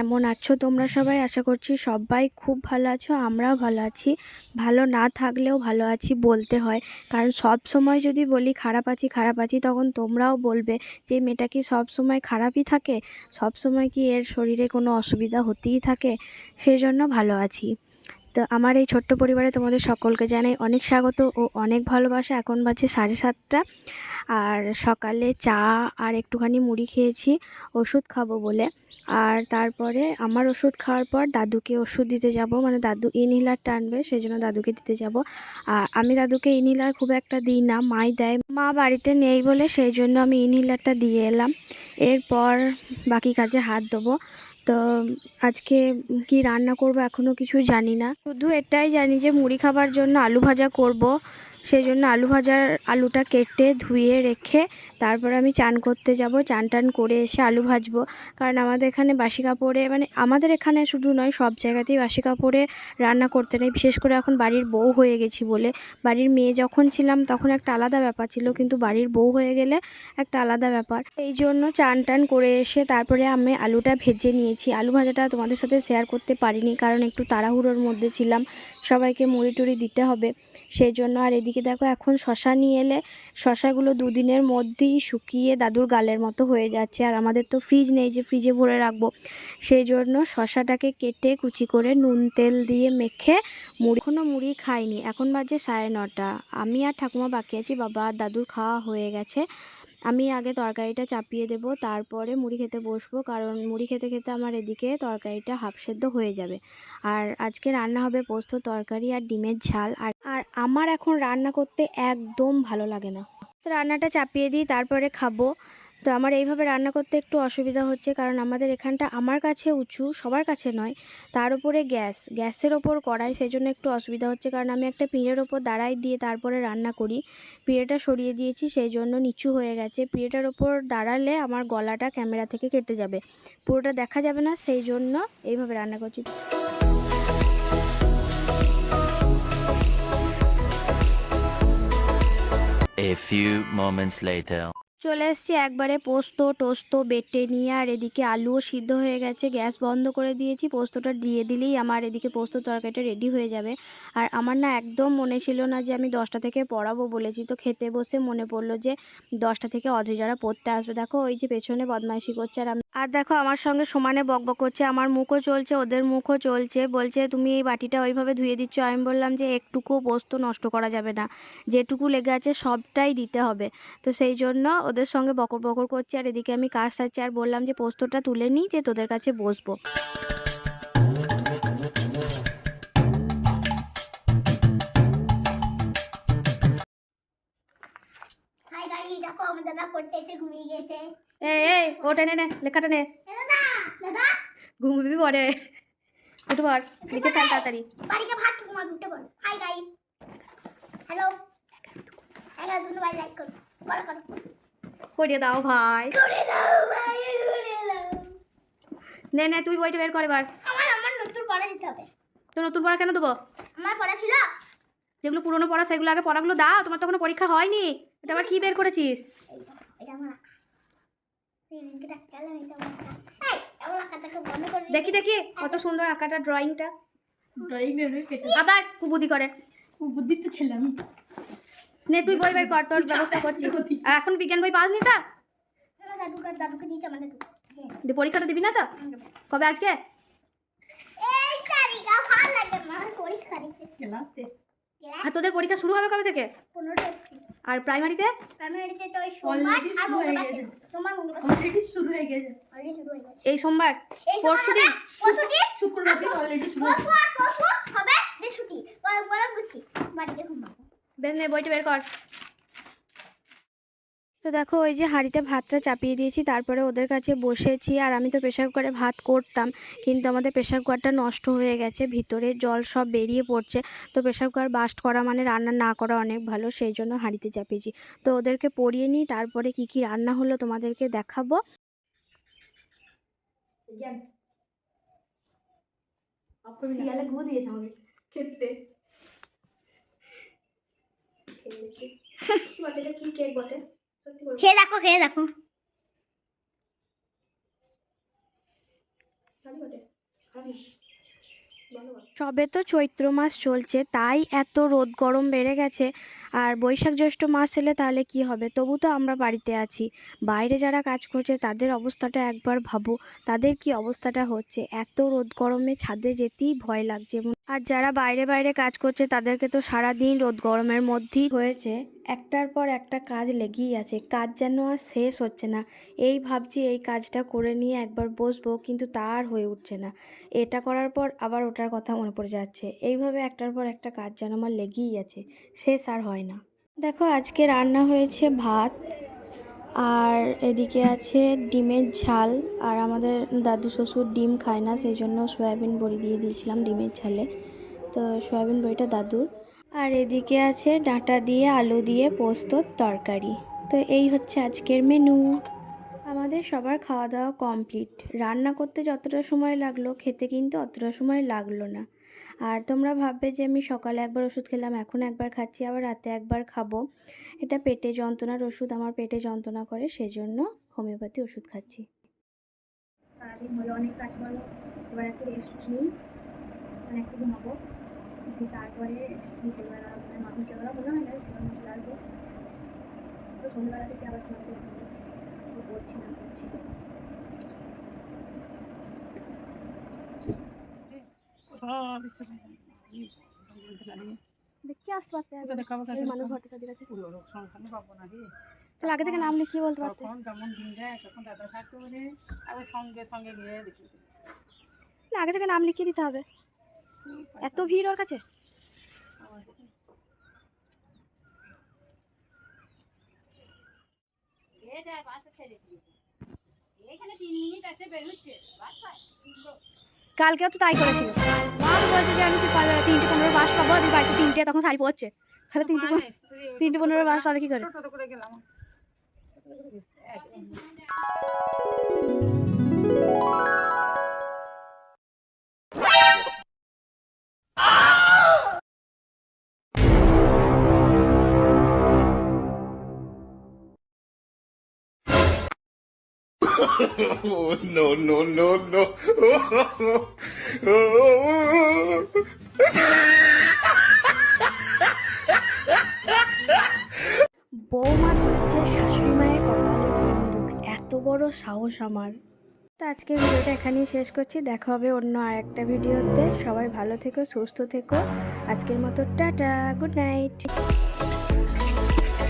কেমন আছো তোমরা সবাই? আশা করছি সবাই খুব ভালো আছো, আমরাও ভালো আছি। ভালো না থাকলেও ভালো আছি বলতে হয়। কারণ সব সময় যদি বলি খারাপ আছি খারাপ আছি, তখন তোমরাও বলবে যে, মেয়েটা কি সব সময় খারাপই থাকে? সব সময় কি এর শরীরে কোনো অসুবিধা হতেই থাকে? সেই জন্য ভালো আছি। তো আমার এই ছোট্ট পরিবারে তোমাদের সকলকে জানাই অনেক স্বাগত ও অনেক ভালোবাসা। এখন বাজে সাড়ে সাতটা। আর সকালে চা আর একটুখানি মুড়ি খেয়েছি, ওষুধ খাব বলে। আর তারপরে আমার ওষুধ খাওয়ার পর দাদুকে ওষুধ দিতে যাব। মানে দাদু ইনহেলার টানবে সেই জন্য দাদুকে দিতে যাব। আর আমি দাদুকে ইনহেলার খুব একটা দিই না, মাই দেয়। মা বাড়িতে নেই বলে, সেই জন্য আমি ইনহিলারটা দিয়ে এলাম। এরপর বাকি কাজে হাত দেবো। তো আজকে কি রান্না করব এখনও কিছু জানি না। শুধু এটাই জানি যে মুড়ি খাবার জন্য আলু ভাজা করব। সেই জন্য আলু ভাজার আলুটা কেটে ধুয়ে রেখে তারপর আমি চান করতে যাব। চান টান করে এসে আলু ভাজবো। কারণ আমাদের এখানে বাসি কাপড়ে মানে আমাদের এখানে শুধু নয়, সব জায়গাতেই বাসি কাপড়ে রান্না করতে নেই। বিশেষ করে এখন বাড়ির বউ হয়ে গেছি বলে। বাড়ির মেয়ে যখন ছিলাম তখন একটা আলাদা ব্যাপার ছিল, কিন্তু বাড়ির বউ হয়ে গেলে একটা আলাদা ব্যাপার। এই জন্য চান টান করে এসে তারপরে আমি আলুটা ভেজে নিয়েছি। আলু ভাজাটা তোমাদের সাথে শেয়ার করতে পারিনি, কারণ একটু তাড়াহুড়োর মধ্যে ছিলাম। সবাইকে মুড়ি টুড়ি দিতে হবে। সেই জন্য আর এদিকে দেখো এখন শশা নিয়ে এলে শশাগুলো দুদিনের মধ্যেই শুকিয়ে দাদুর গালের মতো হয়ে যাচ্ছে। আর আমাদের তো ফ্রিজ নেই যে ফ্রিজে ভরে রাখব। সেই জন্য শশাটাকে কেটে কুচি করে নুন, তেল দিয়ে মেখে মুড়ি এখনও মুড়ি খাইনি। এখন বাজে সাড়ে নটা। আমি আর ঠাকুমা বাকি আছি, বাবা দাদুর খাওয়া হয়ে গেছে। আমি আগে তরকারিটা চাপিয়ে দেব, তারপরে মুড়ি খেতে বসবো, কারণ মুড়ি খেতে খেতে আমার এদিকে তরকারিটা হাফ সেদ্ধ হয়ে যাবে। আর আজকে রান্না হবে পোস্ত তরকারি আর ডিমের ঝাল। আর আর আমার এখন রান্না করতে একদম ভালো লাগে না। তো রান্নাটা চাপিয়ে দিই, তারপরে খাব। তো আমার এইভাবে রান্না করতে একটু অসুবিধা হচ্ছে, কারণ আমাদের এখানটা আমার কাছে উঁচু, সবার কাছে নয়। তার উপরে গ্যাস, গ্যাসের ওপর কড়াই সেই জন্য একটু অসুবিধা হচ্ছে, কারণ আমি একটা পিঁড়ের ওপর দাঁড়াই দিয়ে তারপরে রান্না করি। পিঁড়েটা সরিয়ে দিয়েছি সেই জন্য নিচু হয়ে গেছে। পিঁড়েটার ওপর দাঁড়ালে আমার গলাটা ক্যামেরা থেকে কেটে যাবে। পুরোটা দেখা যাবে না সেই জন্য এইভাবে রান্না করছি। A few moments later. চলে এসছি একবারে পোস্ত, টোস্ত, বেটে নিয়ে, আর এদিকে আলুও সিদ্ধ হয়ে গেছে, গ্যাস বন্ধ করে দিয়েছি, পোস্তটা দিয়ে দিলেই আমার এদিকে পোস্ত তরকারিটা রেডি হয়ে যাবে। আর আমার না একদম মনে ছিল না যে আমি দশটা থেকে পড়াবো বলেছি, তো খেতে বসে মনে পড়ল যে দশটা থেকে অধৈর্যরা পড়তে আসবে, দেখো ওই যে পেছনে বদমাইশি করছে আর আর দেখো আমার সঙ্গে সমানে বকবক করছে আমার মুখও চলছে, ওদের মুখও চলছে। বলছে, তুমি এই বাটিটা ওইভাবে ধুয়ে দিচ্ছ? আমি বললাম যে, একটুকুও পোস্ত নষ্ট করা যাবে না। যেটুকু লেগে আছে সবটাই দিতে হবে। তো সেই জন্য ওদের সঙ্গে বকর বকর করছে, আর এদিকে আমি কাজ সারছি, আর বললাম যে, পোস্তটা তুলে নিই, যে তোদের কাছে বসবো। দেখো আমার পড়তে এসে ঘুমিয়ে গেছে। এই এই ওটা নে নে লেখাটা নে। ঘুমবি পরে। উঠে পর লিখে ফেল তাড়াতাড়ি। বাড়িতে ভাত ঘুমা দুটো বল? হাই গাইস হ্যালো এগারো দুটো বাই লাইক করো। করো করো। করে দাও ভাই। করে দাও ভাই করে দাও। নে নে তুই বইটা বের করে বার আমার আমার নতুন পড়া দিতে হবে। তো নতুন পড়া কেন দেবো? আমার পড়া ছিল। যেগুলো পুরনো পড়া সেগুলো আগে পড়াগুলো দাও। তোমার তো কোনো পরীক্ষা হয়নি। এটা আবার কি বের করেছিস? এটা আমার দেখি দেখি কত সুন্দর আঁকাটা ড্রয়িংটা আবার কুবুদি করে। বুদ্ধি তো ছিলাম নে তুই বই বের কর তোর ব্যবস্থা করছি। এখন বিজ্ঞান বই তা? দাদু যে, দিয়ে পরীক্ষাটা দিবি না তো? কবে আজকে? এই তারিখা ভালো লাগে আমার পরীক্ষা দিতে। ক্লাস টেস্ট আর তোদের পরীক্ষা শুরু হবে কবে থেকে? আর প্রাইমারিতে হয়ে হয়ে হয়ে এই সোমবার? পরশু দিন? শুক্রবার থেকে অলরেডি শুরু হয়ে পরশু আর পরশু হবে যে ছুটি। বরং বরং বুঝছি। বাড়িতে ঘুমাবো। বের নে বইটা বের কর। তো দেখো, ওই যে হাঁড়িতে ভাতটা চাপিয়ে দিয়েছি, তারপরে ওদের কাছে বসেছি। আর আমি তো প্রেশার কুকারে ভাত করতাম, কিন্তু আমাদের প্রেশার কুকারটা নষ্ট হয়ে গেছে, ভিতরে জল সব বেরিয়ে পড়ছে। তো প্রেশার কুকার বাস্ট করা মানে রান্না না করা অনেক ভালো, সেই জন্য হাঁড়িতে চাপিয়েছি। তো ওদেরকে পরিয়ে নিই, তারপরে কি কি রান্না হলো তোমাদেরকে দেখাবো। খেতে। কি বটে? খেয়ে দেখো খেয়ে দেখো। ভালো সবে তো চৈত্র মাস চলছে, তাই এত রোদ গরম বেড়ে গেছে। আর বৈশাখ জ্যৈষ্ঠ মাস এলে তাহলে কি হবে? তবু তো আমরা বাড়িতে আছি। বাইরে যারা কাজ করছে, তাদের অবস্থাটা একবার ভাবো। তাদের কি অবস্থাটা হচ্ছে? এত রোদ গরমে ছাদে যেতেই ভয় লাগছে। আর যারা বাইরে বাইরে কাজ করছে, তাদেরকে তো সারা দিন রোদ গরমের মধ্যেই হয়েছে। একটার পর একটা কাজ লেগেই আছে। কাজ যেন আর শেষ হচ্ছে না। এই ভাবছি এই কাজটা করে নিয়ে একবার বসবো, কিন্তু তা আর হয়ে উঠছে না। এটা করার পর আবার ওটার কথা মনে পড়ে যাচ্ছে। এইভাবে একটার পর একটা কাজ যেন আমার লেগেই আছে, শেষ আর হয় না। দেখো, আজকে রান্না হয়েছে ভাত, আর এদিকে আছে ডিমের ঝাল, আর আমাদের দাদু শ্বশুর ডিম খায় না, সেই জন্য সয়াবিন বড়ি দিয়ে দিয়েছিলাম ডিমের ঝালে। তো সয়াবিন বড়িটা দাদুর। আর এদিকে আছে ডাঁটা দিয়ে আলু দিয়ে পোস্তর তরকারি। তো এই হচ্ছে আজকের মেনু। আমাদের সবার খাওয়া দাওয়া কমপ্লিট। রান্না করতে যতটা সময় লাগল, খেতে কিন্তু অতটা সময় লাগল না। আর তোমরা ভাববে যে আমি সকালে একবার ওষুধ খেলাম, এখন একবার খাচ্ছি, আবার রাতে একবার খাব। এটা পেটে যন্ত্রণার ওষুধ, আমার পেটে যন্ত্রণা করে, সেজন্য হোমিওপ্যাথি ওষুধ খাচ্ছি। সারাদিন অনেক কাজ এবার একটু রেস্ট নিই মানে একটু ঘুমাবো তারপরে বিকেলবেলা মানে বিকেলবেলা বললাম চলে আসব। তো সন্ধ্যেবেলা থেকে আবার করছি না, করছি। দেখি আসতে পারতে এই মানুষ ঘরটা তাদের কাছে তাহলে আগে থেকে নাম লিখিয়ে বলতে পারতে। যেমন দিন যায় তখন দাদা থাকতে পারে আবার সঙ্গে সঙ্গে গিয়ে দেখি না, আগে থেকে নাম লিখিয়ে দিতে হবে। এত ভিড় ওর কাছে? কালকেও তো তাই করেছিল। মা বলছে যে আমি তো তিনটে পনেরো বাস পাবো, আমি বাড়িতে তিনটে, তখন শাড়ি পরছে। তাহলে তিনটে তিনটে পনেরো বাস পাবে কি করে? গেলাম no, no, no, no. বৌমা ধরেছে শাশুড়ি মায়ের কপালে বন্দুক। এত বড় সাহস আমার। তো আজকের ভিডিওটা এখানেই শেষ করছি। দেখা হবে অন্য আর একটা ভিডিওতে। সবাই ভালো থেকো সুস্থ থেকো। আজকের মতো টাটা গুড নাইট।